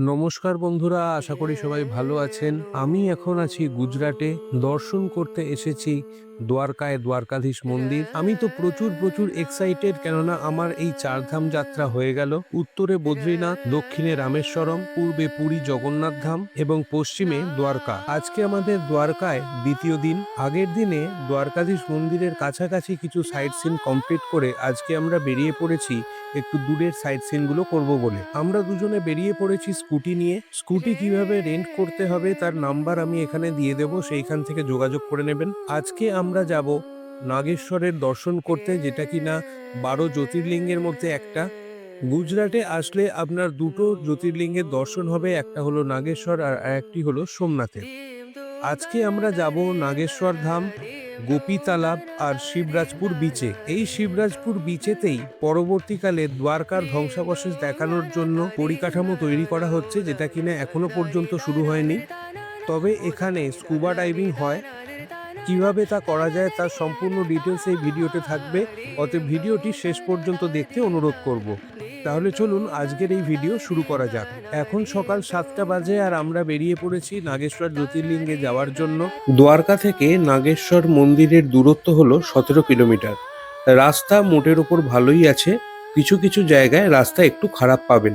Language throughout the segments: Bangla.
নমস্কার বন্ধুরা আশা করি সবাই ভালো আছেন। আমি এখন আছি গুজরাটে দর্শন করতে এসেছি দ্বারকায় দ্বারকাধীশ মন্দির। আমি তো প্রচুর প্রচুর এক্সাইটেড কেননা আমার এই চারধাম যাত্রা হয়ে গেল। উত্তরে বদ্রীনাথ, দক্ষিণে রামেশ্বরম, পূর্বে পুরী জগন্নাথ ধাম এবং পশ্চিমে দ্বারকা। আজকে আমাদের দ্বারকায় দ্বিতীয় দিন। আগের দিনে দ্বারকাধীশ মন্দিরের কাছাকাছি কিছু সাইট সিন কমপ্লিট করে আজকে আমরা বেরিয়ে পড়েছি। একটু দূরের সাইট সিনগুলো করব বলে। আমরা দুজনে বেরিয়ে পড়েছি স্কুটি নিয়ে। স্কুটি কীভাবে রেন্ট করতে হবে তার নাম্বার আমি এখানে দিয়ে দেব। সেইখান থেকে যোগাযোগ করে নেবেন। আজকে আমরা যাব, নাগেশ্বরের দর্শন করতে যেটা কিনা বারো জ্যোতির্লিঙ্গের মধ্যে একটা। গুজরাটে আসলে আপনার দুটো জ্যোতির্লিঙ্গের দর্শন হবে, একটা হলো নাগেশ্বর আর একটি হলো সোমনাথের। আজকে আমরা যাব নাগেশ্বর ধাম গোপী তালাব আর শিবরাজপুর বিচে এই শিবরাজপুর বিচেতেই পরবর্তীকালে দ্বারকার ধ্বংসাবশেষ দেখানোর জন্য পরিকাঠামো তৈরি করা হচ্ছে, যেটা কিনা এখনও পর্যন্ত শুরু হয়নি। তবে এখানে স্কুবা ডাইভিং হয়। কীভাবে তা করা যায় তার সম্পূর্ণ ডিটেলস এই ভিডিওতে থাকবে। অতএব ভিডিওটি শেষ পর্যন্ত দেখতে অনুরোধ করব। তাহলে চলুন আজকের এই ভিডিও শুরু করা যাক। এখন সকাল সাতটা বাজে আর আমরা বেরিয়ে পড়েছি নাগেশ্বর জ্যোতির্লিঙ্গে যাওয়ার জন্য। দ্বারকা থেকে নাগেশ্বর মন্দিরের দূরত্ব হলো সতেরো কিলোমিটার। রাস্তা মোটের ওপর ভালোই আছে। কিছু কিছু জায়গায় রাস্তা একটু খারাপ পাবেন।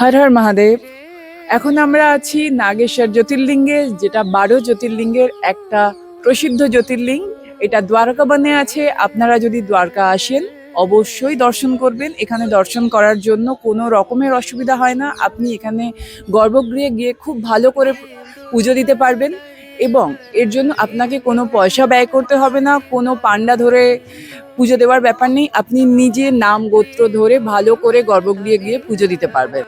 হর হর মহাদেব। এখন আমরা আছি নাগেশ্বর জ্যোতির্লিঙ্গে, যেটা বারো জ্যোতির্লিঙ্গের একটা প্রসিদ্ধ জ্যোতির্লিঙ্গ, এটা দ্বারকা বনে আছে। আপনারা যদি দ্বারকা আসেন, অবশ্যই দর্শন করবেন। এখানে দর্শন করার জন্য কোনো রকমের অসুবিধা হয় না। আপনি এখানে গর্ভগৃহে গিয়ে খুব ভালো করে পুজো দিতে পারবেন এবং এর জন্য আপনাকে কোনো পয়সা ব্যয় করতে হবে না। কোনো পান্ডা ধরে পুজো দেওয়ার ব্যাপার নেই। আপনি নিজে নাম গোত্র ধরে ভালো করে গর্ভগৃহে গিয়ে পুজো দিতে পারবেন।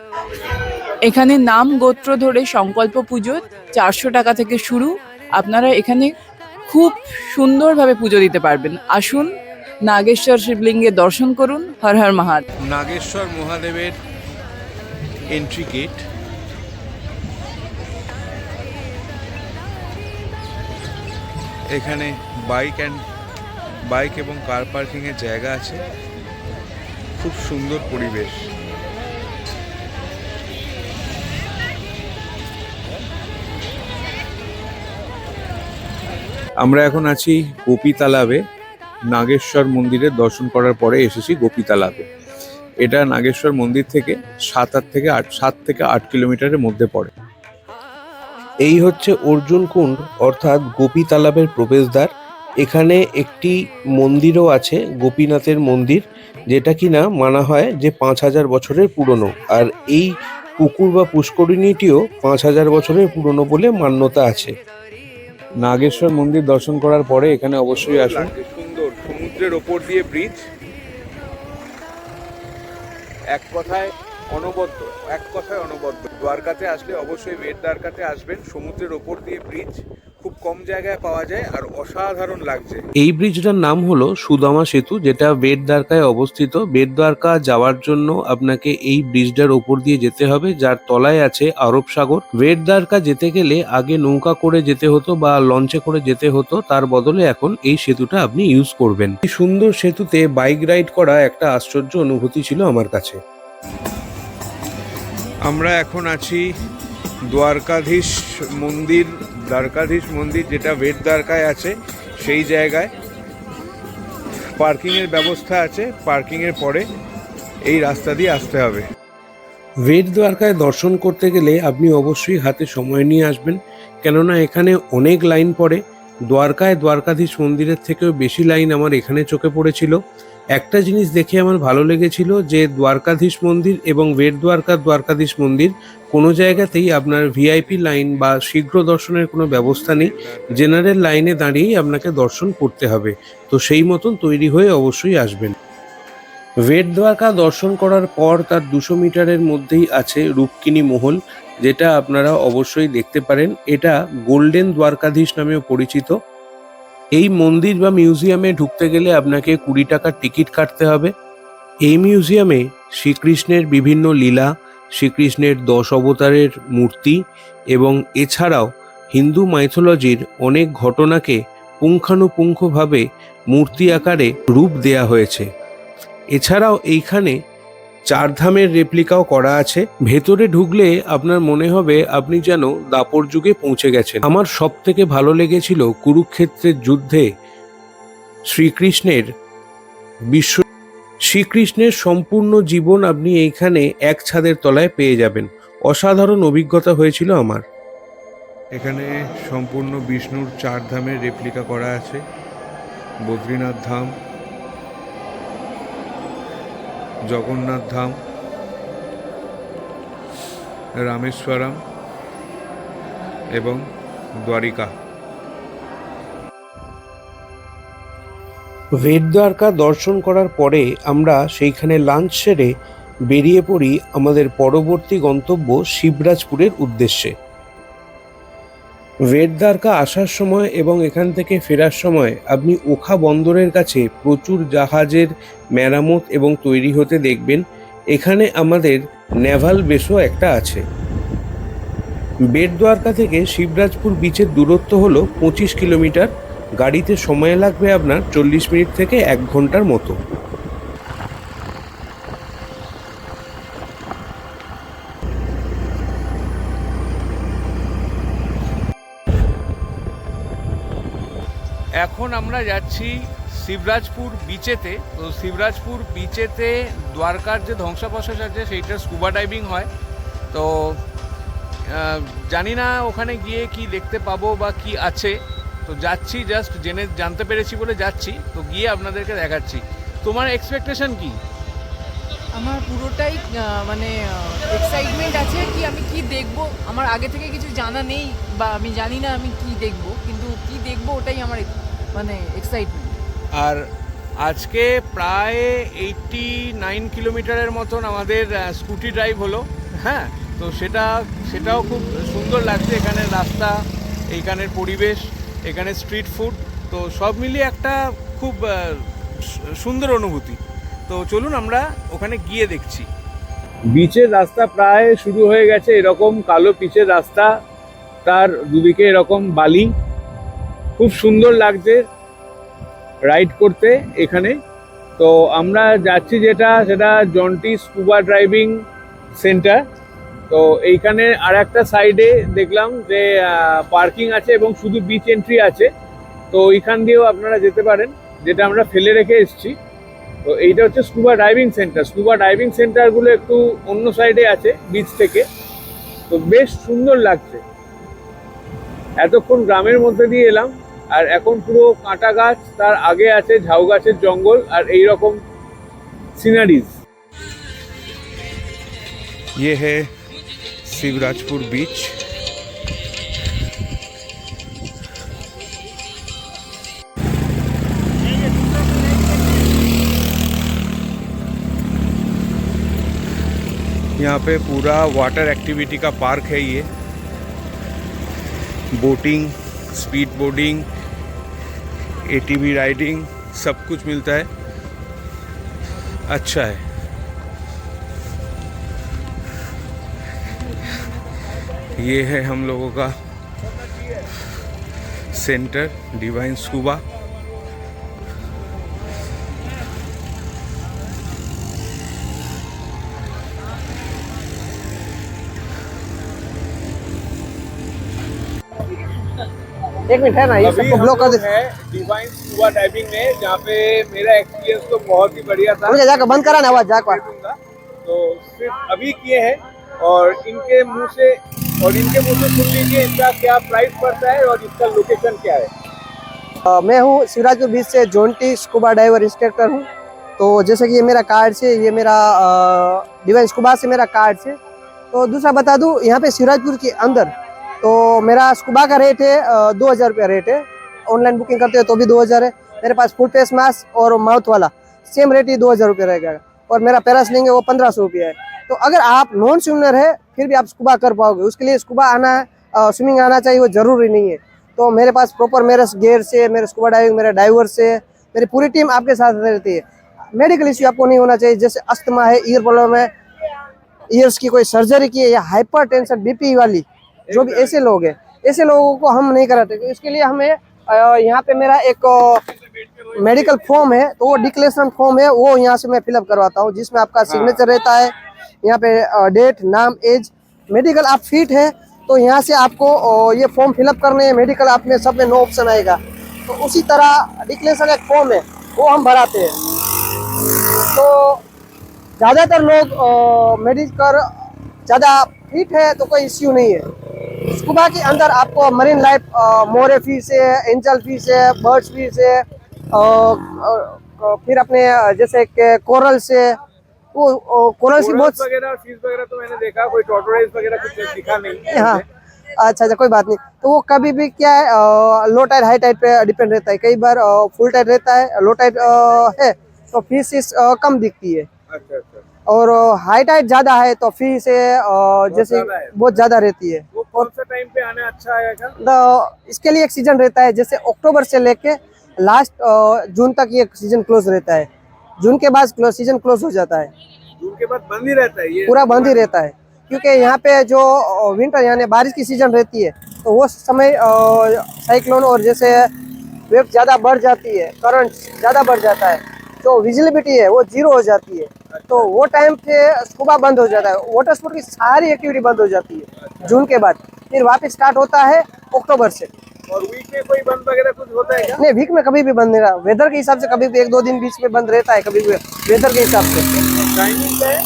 এখানে নাম গোত্র ধরে সংকল্প পুজো চারশো টাকা থেকে শুরু। আপনারা এখানে খুব সুন্দরভাবে পুজো দিতে পারবেন। আসুন, নাগেশ্বর শিবলিঙ্গে দর্শন করুন, হর হর মহাদেব। নাগেশ্বর মহাদেবের এন্ট্রি গেট এখানে বাইক অ্যান্ড বাইক এবং কার পার্কিংয়ের জায়গা আছে। খুব সুন্দর পরিবেশ। আমরা এখন আছি গোপী তালাবে নাগেশ্বর মন্দিরের দর্শন করার পরে এসেছি গোপী তালাবে এটা নাগেশ্বর মন্দির থেকে সাত আট থেকে আট, সাত থেকে আট কিলোমিটারের মধ্যে পড়ে। এই হচ্ছে অর্জুন কুণ্ড, অর্থাৎ গোপী তালাবের প্রবেশদ্বার। এখানে একটি মন্দিরও আছে, গোপীনাথের মন্দির, যেটা কিনা মানা হয় যে পাঁচ হাজার বছরের পুরনো। আর এই পুকুর বা পুষ্করিণীটিও পাঁচ হাজার বছরের পুরনো বলে মান্যতা আছে। নাগেশ্বর মন্দির দর্শন করার পরে এখানে অবশ্যই আসুন। সুন্দর, সমুদ্রের ওপর দিয়ে ব্রিজ এক কথায় অনবদ্য, এক কথায় অনবদ্য। দ্বারকাতে আসলে অবশ্যই বেট দ্বারকাতে আসবেন, সমুদ্রের ওপর দিয়ে ব্রিজ খুব কম জায়গায় পাওয়া যায় আর অসাধারণ লাগছে। এই ব্রিজটার নাম হলো সুদামা সেতু যেটা বেট দ্বারকায় অবস্থিত। বেট দ্বারকা যাওয়ার জন্য আপনাকে এই ব্রিজটার ওপর দিয়ে যেতে হবে যার তলায় আছে আরব সাগর। বেট দ্বারকা যেতে গেলে আগে নৌকা করে যেতে হতো বা লঞ্চে করে যেতে হতো তার বদলে এখন এই সেতুটা আপনি ইউজ করবেন। এই সুন্দর সেতুতে বাইক রাইড করা একটা আশ্চর্য অনুভূতি ছিল আমার কাছে। আমরা এখন আছি দ্বারকাধীশ মন্দির দ্বারকাধীশ মন্দির যেটা বেট দ্বারকায় আছে, সেই জায়গায় পার্কিংয়ের ব্যবস্থা আছে, পার্কিংয়ের পরে এই রাস্তা দিয়ে আসতে হবে। বেট দ্বারকায় দর্শন করতে গেলে আপনি অবশ্যই হাতে সময় নিয়ে আসবেন, কেননা এখানে অনেক লাইন পড়ে। দ্বারকায় দ্বারকাধীশ মন্দিরের থেকেও বেশি লাইন আমার এখানে চোখে পড়েছিল। একটা জিনিস দেখে আমার ভালো লেগেছিল যে দ্বারকাধীশ মন্দির এবং বেট দ্বারকা দ্বারকাধীশ মন্দির কোনো জায়গাতেই আপনার ভিআইপি লাইন বা শীঘ্র দর্শনের কোনো ব্যবস্থা নেই। জেনারেল লাইনে দাঁড়িয়েই আপনাকে দর্শন করতে হবে। তো সেই মতন তৈরি হয়ে অবশ্যই আসবেন। বেট দ্বারকা দর্শন করার পর তার দুশো মিটারের মধ্যেই আছে রূপকিনী মহল, যেটা আপনারা অবশ্যই দেখতে পারেন। এটা গোল্ডেন দ্বারকাধীশ নামেও পরিচিত। এই মন্দির বা মিউজিয়ামে ঢুকতে গেলে আপনাকে কুড়ি টাকার টিকিট কাটতে হবে। এই মিউজিয়ামে শ্রীকৃষ্ণের বিভিন্ন লীলা, শ্রীকৃষ্ণের দশ অবতারের মূর্তি এবং এছাড়াও হিন্দু মাইথোলজির অনেক ঘটনাকে পুঙ্খানুপুঙ্খভাবে মূর্তি আকারে রূপ দেয়া হয়েছে। এছাড়াও এইখানে চারধামের রেপ্লিকাও করা আছে। ভেতরে ঢুকলে আপনার মনে হবে আপনি যেন দাপর যুগে পৌঁছে গেছেন। আমার সব থেকে ভালো লেগেছিল কুরুক্ষেত্রের যুদ্ধে শ্রীকৃষ্ণের বিশ্ব শ্রীকৃষ্ণের সম্পূর্ণ জীবন আপনি এইখানে এক ছাদের তলায় পেয়ে যাবেন। অসাধারণ অভিজ্ঞতা হয়েছিল আমার। এখানে সম্পূর্ণ বিষ্ণুর চার ধামের রেপ্লিকা করা আছে। বদ্রীনাথ ধাম জগন্নাথ ধাম, রামেশ্বরম এবং দ্বারিকা। বেদদ্বারকা দর্শন করার পরে আমরা সেইখানে লাঞ্চ সেরে বেরিয়ে পড়ি আমাদের পরবর্তী গন্তব্য শিবরাজপুরের উদ্দেশ্যে। বেদদ্বারকা আসার সময় এবং এখান থেকে ফেরার সময় আপনি ওখা বন্দরের কাছে প্রচুর জাহাজের মেরামত এবং তৈরি হতে দেখবেন। এখানে আমাদের নেভাল বেসও একটা আছে। বেদদ্বারকা থেকে শিবরাজপুর বিচের দূরত্ব হলো পঁচিশ কিলোমিটার। গাড়িতে সময় লাগবে আপনার চল্লিশ মিনিট থেকে এক ঘণ্টার মতো। এখন আমরা যাচ্ছি শিবরাজপুর বিচেতে তো শিবরাজপুর বিচেতে দ্বারকার যে ধ্বংসাবশেষ আছে, সেইটা স্কুবা ডাইভিং হয়। তো জানি না ওখানে গিয়ে কি দেখতে পাবো বা কি আছে। তো যাচ্ছি জাস্ট জেনে জানতে পেরেছি বলে যাচ্ছি। তো গিয়ে আপনাদেরকে দেখাচ্ছি। তোমার এক্সপেকটেশন কি? আমার পুরোটাই মানে এক্সাইটমেন্ট আছে কি আমি কি দেখব। আমার আগে থেকে কিছু জানা নেই বা আমি জানি না আমি কি দেখব। কিন্তু কি দেখব ওটাই আমার মানে এক্সাইটমেন্ট আর আজকে প্রায় এইটটি নাইন কিলোমিটারের মতন আমাদের স্কুটি ড্রাইভ হলো হ্যাঁ? তো সেটা সেটাও খুব সুন্দর লাগছে এখানের রাস্তা এইখানের পরিবেশ এখানে স্ট্রিট ফুড তো সব মিলিয়ে একটা খুব সুন্দর অনুভূতি। তো চলুন আমরা ওখানে গিয়ে দেখছি। বিচের রাস্তা প্রায় শুরু হয়ে গেছে এরকম কালো পিচের রাস্তা তার দুদিকে এরকম বালি খুব সুন্দর লাগছে রাইড করতে এখানে। তো আমরা যাচ্ছি যেটা, সেটা জন্টি স্কুবা ড্রাইভিং সেন্টার। তো এইখানে আর একটা সাইডে দেখলাম যে পার্কিং আছে এবং শুধু বিচ এন্ট্রি আছে। তো এইখান দিয়েও আপনারা যেতে পারেন, যেটা আমরা ফেলে রেখে এসেছি। তো এইটা হচ্ছে scuba diving center. Scuba diving সেন্টারগুলো একটু অন্য সাইডে আছে বিচ থেকে। তো বেশ সুন্দর লাগছে। এতক্ষণ গ্রামের মধ্যে দিয়ে এলাম। আর এখন পুরো কাঁটা গাছ তার আগে আছে ঝাউ গাছের জঙ্গল আর এই রকম সিনারিজ ये है शिवराजपुर बीच यहाँ पे पूरा वाटर एक्टिविटी का पार्क है ये boating speed boarding ATV riding सब कुछ मिलता है। अच्छा है। ये है हम लोगों का सेंटर डिवाइन स्कूबा एक मिनट है ना ये सबको ब्लॉक कर दे है डिवाइन स्कूबा डाइविंग में जहाँ पे मेरा एक्सपीरियंस तो बहुत ही बढ़िया था। मुझे जाकर बंद करा ना आवाज़ जाकर। तो सिर्फ़ अभी किए हैं और इनके मुँह से और इनके मुँह से सुन लीजिए इसका क्या प्राइस पड़ता है और इसका लोकेशन क्या है। अ, मैं हूँ शिवराजपुर बीच से जोंटी स्कूबा डाइवर इंस्ट्रक्टर हूँ। तो जैसे कि ये मेरा कार्ड से ये मेरा डिवाइन स्कूबा से मेरा कार्ड से। तो दूसरा बता दूँ यहाँ पे शिवराजपुर के अंदर तो मेरा स्कूबा का रेट है दो हज़ार रुपया रेट है। ऑनलाइन बुकिंग करते हो तो भी दो हज़ार है। मेरे पास फुल फेस मास्क और माउथ वाला सेम रेट ही दो हज़ार रुपया रहेगा। और मेरा पैरासलिंग है, वो पंद्रह सौ रुपया है। तो अगर आप नॉन स्विमर है, फिर भी आप स्कूबा कर पाओगे। उसके लिए स्कूबा आना स्विमिंग आना चाहिए, वो ज़रूरी नहीं है। तो मेरे पास प्रॉपर मेरे गेयर से, मेरे स्कूबा डाइविंग मेरे डाइवर से, मेरी पूरी टीम आपके साथ रहती है। मेडिकल इश्यू आपको नहीं होना चाहिए, जैसे अस्थमा है ईयर प्रॉब्लम है ईयर्स की कोई सर्जरी की है, या हाइपर टेंशन बीपी वाली जो भी ऐसे लोग हैं ऐसे लोगों को हम नहीं कराते तो इसके लिए हमें यहाँ पे मेरा एक मेडिकल फॉर्म है तो वो डिक्लेरेशन फॉर्म है वो यहाँ से मैं फिलअप करवाता हूँ जिसमें आपका सिग्नेचर रहता है यहाँ पे डेट नाम एज मेडिकल आप फिट है तो यहाँ से आपको ये फॉर्म फिलअप करने हैं मेडिकल आप में सब में नो ऑप्शन आएगा। तो उसी तरह डिक्लेरेशन एक फॉर्म है वो हम भराते हैं। तो ज़्यादातर लोग मेडिकल ज़्यादा फिट है तो कोई इश्यू नहीं है। स्कूबा के अंदर आपको मरीन लाइफ मोरे फ़ीस है एंजल फ़ीस है बर्ड्स फ़ीस है फिर अपने जैसे कि कोरल से वो कोरल की बहुत वगैरह तो मैंने देखा कोई टोटोराइज वगैरह कुछ दिखा नहीं हाँ अच्छा अच्छा कोई बात नहीं। तो वो कभी भी क्या है लो टाइट हाई टाइट पे डिपेंड रहता है। कई बार फुल टाइट रहता है लो टाइट है तो फ़ीस कम दिखती है। अच्छा अच्छा। और हाई टाइट ज़्यादा है तो फ़ीस है अ, जैसे बहुत ज़्यादा रहती है। वो कौन सा टाइम पे आने अच्छा आएगा तो इसके लिए एक सीज़न रहता है जैसे अक्टूबर से लेके लास्ट जून तक ये सीज़न क्लोज रहता है। जून के बाद सीज़न क्लोज हो जाता है। जून के बाद बंद ही रहता है ये? पूरा बंद ही रहता है। क्योंकि यहाँ पे जो विंटर यानी बारिश की सीज़न रहती है तो वो समय साइक्लोन और जैसे वेव ज़्यादा बढ़ जाती है करंट ज़्यादा बढ़ जाता है। जो विजिबिलिटी है वो ज़ीरो हो जाती है। तो वो टाइम पे स्कूबा बंद हो जाता है। वाटर स्पोर्ट की सारी एक्टिविटी बंद हो जाती है जून के बाद। फिर वापस स्टार्ट होता है अक्टूबर से। और वीक में कोई बंद वगैरह कुछ होता है क्या? नहीं वीक में कभी भी बंद नहीं रहा। वेदर के हिसाब से कभी भी एक दो दिन बीच में बंद रहता है कभी भी वेदर के हिसाब से। टाइमिंग है?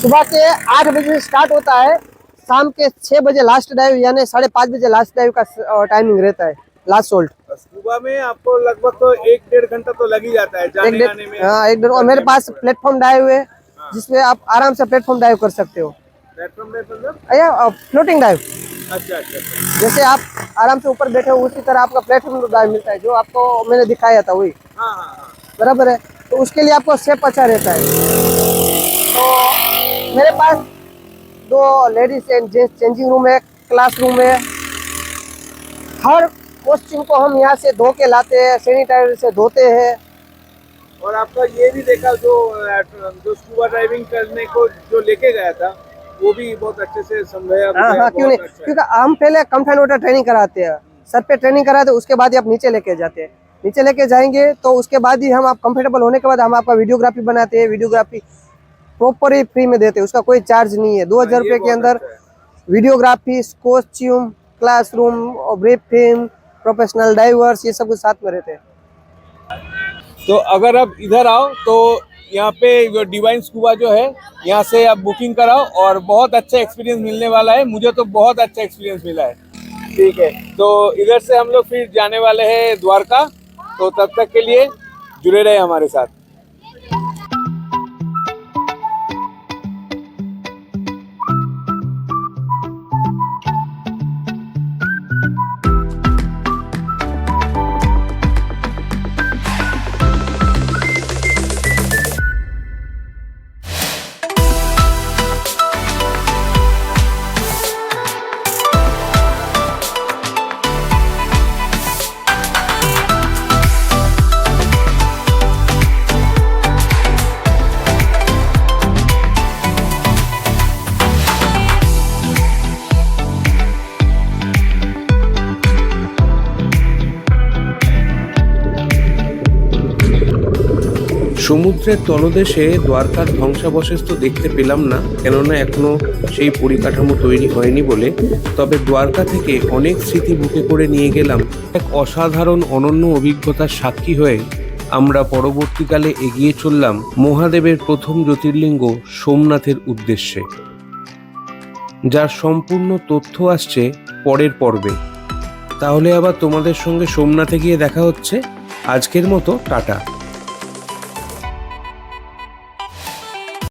सुबह के आठ बजे स्टार्ट होता है शाम के छह बजे लास्ट डाइव यानी साढ़े पाँच बजे लास्ट डाइव का टाइमिंग रहता है। लास्ट सोल्ट स्कूबा में आपको लगभग तो एक डेढ़ घंटा तो लग ही जाता है एक जाने आने में। हाँ एक डेढ़ और मेरे पास प्लेटफॉर्म डाइव है। जिसमें आप आराम से प्लेटफॉर्म डाइव कर सकते हो। प्लेटफॉर्म में मतलब? फ्लोटिंग डाइव अच्छा अच्छा जैसे आप आराम से ऊपर बैठे हो उसी तरह आपका प्लेटफॉर्म डाइव मिलता है जो आपको मैंने दिखाया था वही। हाँ हाँ हाँ। बराबर है? तो उसके लिए आपको सेप अच्छा रहता है। तो मेरे पास दो ladies and gents changing room है क्लासरूम है। हर कॉस्ट्यूम को हम यहाँ से धो के लाते हैं सैनिटाइजर से धोते हैं। और आपका ये भी देखा जो जो स्कूबा ड्राइविंग करने को जो लेके गया था वो भी बहुत अच्छे से समझाया हाँ हाँ क्यों नहीं? अच्छा क्योंकि हम पहले कंफाइन वाटर ट्रेनिंग कराते हैं। सर पे ट्रेनिंग कराते हैं उसके बाद ही आप नीचे लेके जाते हैं। नीचे लेके जाएँगे तो उसके बाद ही हम आप कंफर्टेबल होने के बाद हम आपका वीडियोग्राफी बनाते हैं वीडियोग्राफी प्रॉपर ही फ्री में देते हैं उसका कोई चार्ज नहीं है। दो हाँ, हज़ार रुपये के अंदर। Videography costume classroom briefing professional divers ये सब कुछ साथ में रहते हैं। तो अगर आप इधर आओ तो यहाँ पे डिवाइन स्कूबा जो है यहाँ से आप बुकिंग कराओ और बहुत अच्छा एक्सपीरियंस मिलने वाला है। मुझे तो बहुत अच्छा एक्सपीरियंस मिला है। ठीक है। तो इधर से हम लोग फिर जाने वाले हैं द्वारका। तो तब तक के लिए जुड़े रहे हमारे साथ। সমুদ্রের তলদেশে দ্বারকার ধ্বংসাবশেষ তো দেখতে পেলাম না, কেননা এখনও সেই পরিকাঠামো তৈরি হয়নি বলে। তবে দ্বারকা থেকে অনেক স্মৃতি বুকে করে নিয়ে গেলাম। এক অসাধারণ অনন্য অভিজ্ঞতার সাক্ষী হয়ে আমরা পরবর্তীকালে এগিয়ে চললাম মহাদেবের প্রথম জ্যোতির্লিঙ্গ সোমনাথের উদ্দেশ্যে। যার সম্পূর্ণ তথ্য আসছে পরের পর্বে। তাহলে আবার তোমাদের সঙ্গে সোমনাথে গিয়ে দেখা হচ্ছে। আজকের মতো, টাটা।